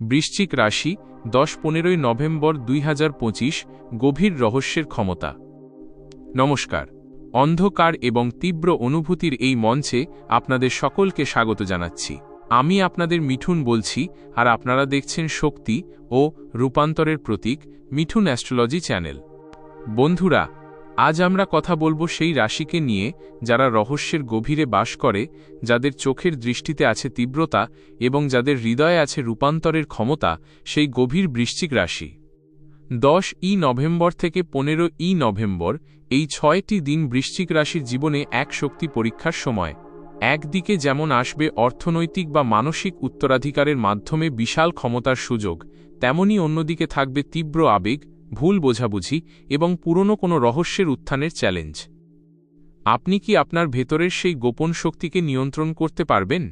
বৃশ্চিক রাশি, দশ পনেরোই নভেম্বর দুই হাজার পঁচিশ, গভীর রহস্যের ক্ষমতা। নমস্কার। অন্ধকার এবং তীব্র অনুভূতির এই মঞ্চে আপনাদের সকলকে স্বাগত জানাচ্ছি। আমি আপনাদের মিঠুন বলছি, আর আপনারা দেখছেন শক্তি ও রূপান্তরের প্রতীক, মিঠুন অ্যাস্ট্রোলজি চ্যানেল। বন্ধুরা আজ আমরা কথা বলব সেই রাশিকে নিয়ে যারা রহস্যের গভীরে বাস করে, যাদের চোখের দৃষ্টিতে আছে তীব্রতা এবং যাদের হৃদয়ে আছে রূপান্তরের ক্ষমতা, সেই গভীর বৃশ্চিক রাশি। দশ ই নভেম্বর থেকে পনেরো ই নভেম্বর, এই ছয়টি দিন বৃশ্চিক রাশির জীবনে এক শক্তি পরীক্ষার সময়। একদিকে যেমন আসবে অর্থনৈতিক বা মানসিক উত্তরাধিকারের মাধ্যমে বিশাল ক্ষমতার সুযোগ, তেমনি অন্যদিকে থাকবে তীব্র আবেগ ভুল বোঝাবুঝি এবং পুরনো কোনো রহস্যের উত্থানের চ্যালেঞ্জ। আপনি কি আপনার ভেতরের সেই গোপন শক্তিকে নিয়ন্ত্রণ করতে পারবেন?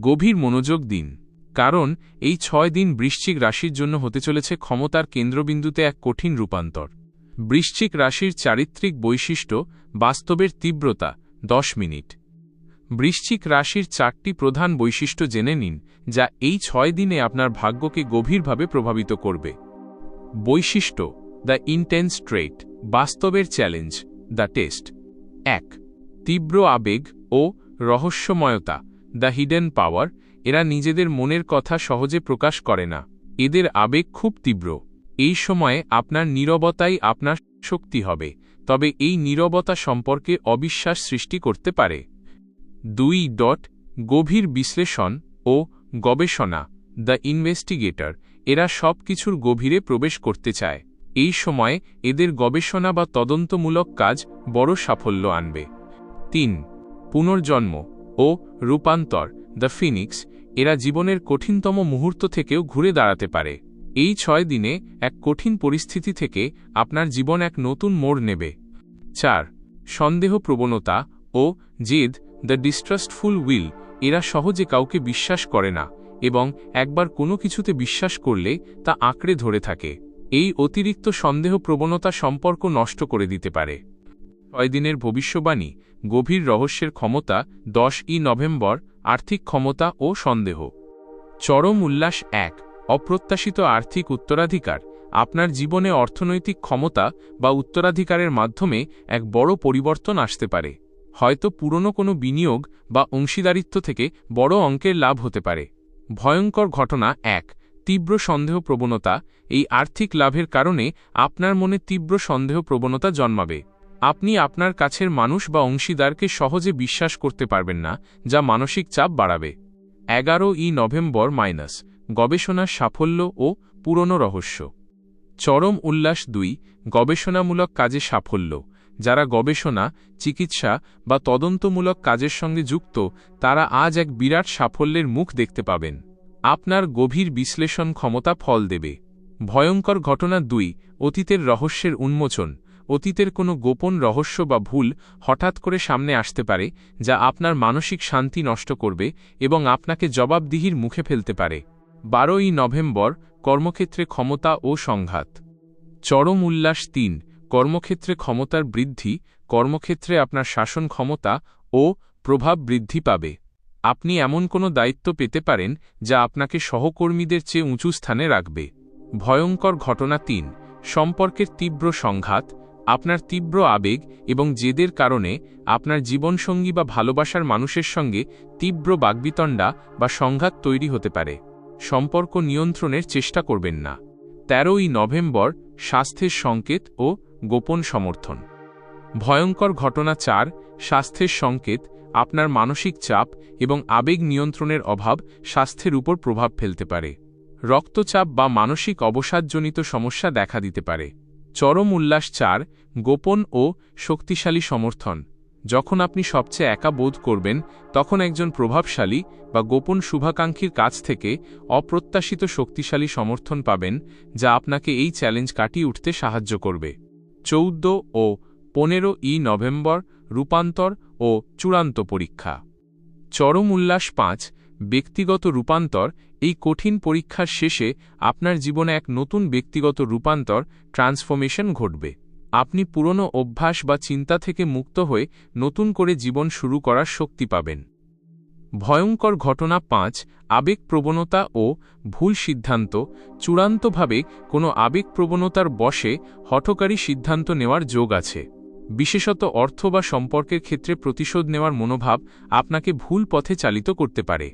গভীর মনোযোগ দিন, কারণ এই ছয় দিন বৃশ্চিক রাশির জন্য হতে চলেছে ক্ষমতার কেন্দ্রবিন্দুতে এক কঠিন রূপান্তর। বৃশ্চিক রাশির চারিত্রিক বৈশিষ্ট্য বাস্তবের তীব্রতা, দশ মিনিট। বৃশ্চিক রাশির চারটি প্রধান বৈশিষ্ট্য জেনে নিন, যা এই ছয় দিনে আপনার ভাগ্যকে গভীরভাবে প্রভাবিত করবে। বৈশিষ্ট্য দ্য ইন্টেন্স ট্রেট বাস্তবের চ্যালেঞ্জ দ্য টেস্ট এক, তীব্র আবেগ ও রহস্যময়তা দ্য হিডেন পাওয়ার এরা নিজেদের মনের কথা সহজে প্রকাশ করে না। এদের আবেগ খুব তীব্র। এই সময়ে আপনার নীরবতাই আপনার শক্তি হবে, তবে এই নীরবতা সম্পর্কে অবিশ্বাস সৃষ্টি করতে পারে। দুই ডট গভীর বিশ্লেষণ ও গবেষণা। দ্য ইনভেস্টিগেটর, এরা সব কিছুর গভীরে প্রবেশ করতে চায়। এই সময়ে এদের গবেষণা বা তদন্তমূলক কাজ বড় সাফল্য আনবে। তিন, পুনর্জন্ম ও রূপান্তর, দ্য ফিনিক্স, এরা জীবনের কঠিনতম মুহূর্ত থেকেও ঘুরে দাঁড়াতে পারে। এই ছয় দিনে এক কঠিন পরিস্থিতি থেকে আপনার জীবন এক নতুন মোড় নেবে। চার, সন্দেহ প্রবণতা ও জেদ, দ্য ডিস্ট্রাস্টফুল উইল, এরা সহজে কাউকে বিশ্বাস করে না। এবং একবার কোনো কিছুতে বিশ্বাস করলে তা আঁকড়ে ধরে থাকে। এই অতিরিক্ত সন্দেহ প্রবণতা সম্পর্ক নষ্ট করে দিতে পারে। ছয় দিনের ভবিষ্যবাণী, গভীর রহস্যের ক্ষমতা, দশ ই নভেম্বর, আর্থিক ক্ষমতা ও সন্দেহ। চরম উল্লাস এক, অপ্রত্যাশিত আর্থিক উত্তরাধিকার, আপনার জীবনে অর্থনৈতিক ক্ষমতা বা উত্তরাধিকারের মাধ্যমে এক বড় পরিবর্তন আসতে পারে। হয়তো পুরনো কোনো বিনিয়োগ বা অংশীদারিত্ব থেকে বড় অঙ্কের লাভ হতে পারে। ভয়ঙ্কর ঘটনা এক, তীব্র সন্দেহ প্রবণতা, এই আর্থিক লাভের কারণে আপনার মনে তীব্র সন্দেহ প্রবণতা জন্মাবে। আপনি আপনার কাছের মানুষ বা অংশীদারকে সহজে বিশ্বাস করতে পারবেন না, যা মানসিক চাপ বাড়াবে। এগারো ই নভেম্বর মাইনাস, গবেষণার সাফল্য ও পুরনো রহস্য। চরম উল্লাস দুই, গবেষণামূলক কাজে সাফল্য। যারা গবেষণা, চিকিৎসা বা তদন্তমূলক কাজের সঙ্গে যুক্ত, তারা আজ এক বিরাট সাফল্যের মুখ দেখতে পাবেন। আপনার গভীর বিশ্লেষণ ক্ষমতা ফল দেবে। ভয়ঙ্কর ঘটনা দুই, অতীতের রহস্যের উন্মোচন। অতীতের কোনো গোপন রহস্য বা ভুল হঠাৎ করে সামনে আসতে পারে, যা আপনার মানসিক শান্তি নষ্ট করবে এবং আপনাকে জবাবদিহির মুখে ফেলতে পারে। বারোই নভেম্বর, কর্মক্ষেত্রে ক্ষমতা ও সংঘাত। চরম উল্লাস তিন কর্মক্ষেত্রে ক্ষমতার বৃদ্ধি, কর্মক্ষেত্রে আপনার শাসন ক্ষমতা ও প্রভাব বৃদ্ধি পাবে। আপনি এমন কোনো দায়িত্ব পেতে পারেন যা আপনাকে সহকর্মীদের চেয়ে উঁচু স্থানে রাখবে। ভয়ঙ্কর ঘটনা তিন, সম্পর্কের তীব্র সংঘাত, আপনার তীব্র আবেগ এবং জেদের কারণে আপনার জীবনসঙ্গী বা ভালোবাসার মানুষের সঙ্গে তীব্র বাগবিতণ্ডা বা সংঘাত তৈরি হতে পারে। সম্পর্ক নিয়ন্ত্রণের চেষ্টা করবেন না। তেরোই নভেম্বর, স্বাস্থ্যের সংকেত ও গোপন সমর্থন। ভয়ঙ্কর ঘটনা চার, স্বাস্থ্যের সংকেত, আপনার মানসিক চাপ এবং আবেগ নিয়ন্ত্রণের অভাব স্বাস্থ্যের উপর প্রভাব ফেলতে পারে। রক্তচাপ বা মানসিক অবসাদজনিত সমস্যা দেখা দিতে পারে। চরম উল্লাস চার, গোপন ও শক্তিশালী সমর্থন। যখন আপনি সবচেয়ে একা বোধ করবেন, তখন একজন প্রভাবশালী বা গোপন শুভাকাঙ্ক্ষীর কাছ থেকে অপ্রত্যাশিত শক্তিশালী সমর্থন পাবেন, যা আপনাকে এই চ্যালেঞ্জ কাটিয়ে উঠতে সাহায্য করবে। চৌদ্দ ও পনেরো ই নভেম্বর রূপান্তর ও চূড়ান্ত পরীক্ষা। চরম উল্লাস পাঁচ, ব্যক্তিগত রূপান্তর, এই কঠিন পরীক্ষার শেষে আপনার জীবনে এক নতুন ব্যক্তিগত রূপান্তর, ট্রান্সফরমেশন ঘটবে। আপনি পুরনো অভ্যাস বা চিন্তা থেকে মুক্ত হয়ে নতুন করে জীবন শুরু করার শক্তি পাবেন। ভয়ঙ্কর ঘটনা পাঁচ, আবেগপ্রবণতা ও ভুল সিদ্ধান্ত। চূড়ান্তভাবে কোনো আবেগপ্রবণতার বশে হঠকারী সিদ্ধান্ত নেওয়ার যোগ আছে। বিশেষত অর্থ বা সম্পর্কের ক্ষেত্রে প্রতিশোধ নেওয়ার মনোভাব আপনাকে ভুল পথে চালিত করতে পারে।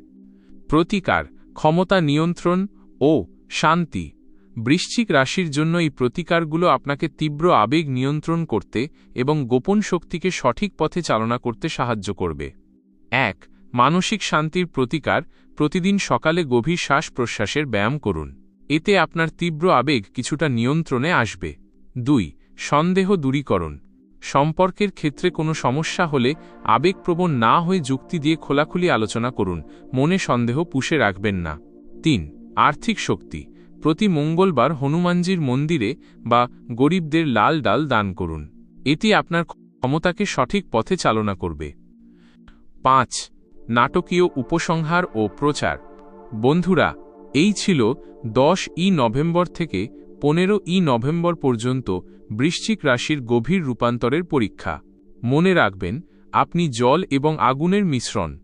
প্রতিকার, ক্ষমতা নিয়ন্ত্রণ ও শান্তি। বৃশ্চিক রাশির জন্য এই প্রতিকারগুলো আপনাকে তীব্র আবেগ নিয়ন্ত্রণ করতে এবং গোপন শক্তিকে সঠিক পথে চালনা করতে সাহায্য করবে। এক মানসিক শান্তির প্রতিকার প্রতিদিন সকালে গভীর শ্বাস প্রশ্বাসের ব্যায়াম করুন। এতে আপনার তীব্র আবেগ কিছুটা নিয়ন্ত্রণে আসবে। দুই, সন্দেহ দূরীকরণ। সম্পর্কের ক্ষেত্রে কোনো সমস্যা হলে আবেগপ্রবণ না হয়ে যুক্তি দিয়ে খোলাখুলি আলোচনা করুন। মনে সন্দেহ পুষে রাখবেন না। তিন, আর্থিক শক্তি। প্রতি মঙ্গলবার হনুমানজির মন্দিরে বা গরিবদের লাল ডাল দান করুন। এটি আপনার ক্ষমতাকে সঠিক পথে চালনা করবে। পাঁচ নাটকীয় উপসংহার ও প্রচার। বন্ধুরা, এই ছিল দশ ই নভেম্বর থেকে পনেরো ই নভেম্বর পর্যন্ত বৃশ্চিক রাশির গভীর রূপান্তরের পরীক্ষা। মনে রাখবেন, আপনি জল এবং আগুনের মিশ্রণ।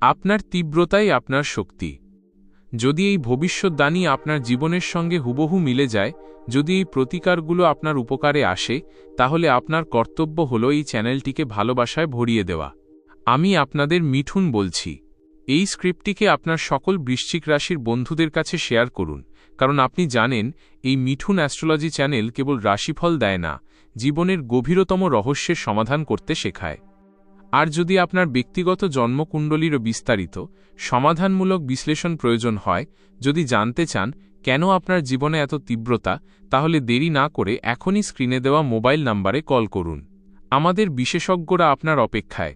আপনার তীব্রতাই আপনার শক্তি। যদি এই ভবিষ্যৎদানী আপনার জীবনের সঙ্গে হুবহু মিলে যায়, যদি এই প্রতিকারগুলো আপনার উপকারে আসে, তাহলে আপনার কর্তব্য হল এই চ্যানেলটিকে ভালোবাসায় ভরিয়ে দেওয়া। আমি আপনাদের মিঠুন বলছি। এই স্ক্রিপ্টটিকে আপনার সকল বৃশ্চিক রাশির বন্ধুদের কাছে শেয়ার করুন, কারণ আপনি জানেন, এই মিঠুন অ্যাস্ট্রোলজি চ্যানেল কেবল রাশিফল দেয় না, জীবনের গভীরতম রহস্যের সমাধান করতে শেখায়। আর যদি আপনার ব্যক্তিগত জন্মকুণ্ডলীরও বিস্তারিত, সমাধানমূলক বিশ্লেষণ প্রয়োজন হয়, যদি জানতে চান, কেন আপনার জীবনে এত তীব্রতা, তাহলে দেরি না করে এখনই স্ক্রিনে দেওয়া মোবাইল নাম্বারে কল করুন। আমাদের বিশেষজ্ঞরা আপনার অপেক্ষায়।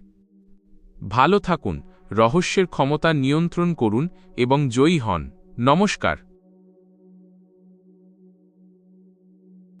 ভালো থাকুন রহস্যের ক্ষমতা নিয়ন্ত্রণ করুন এবং জয়ী হন। নমস্কার।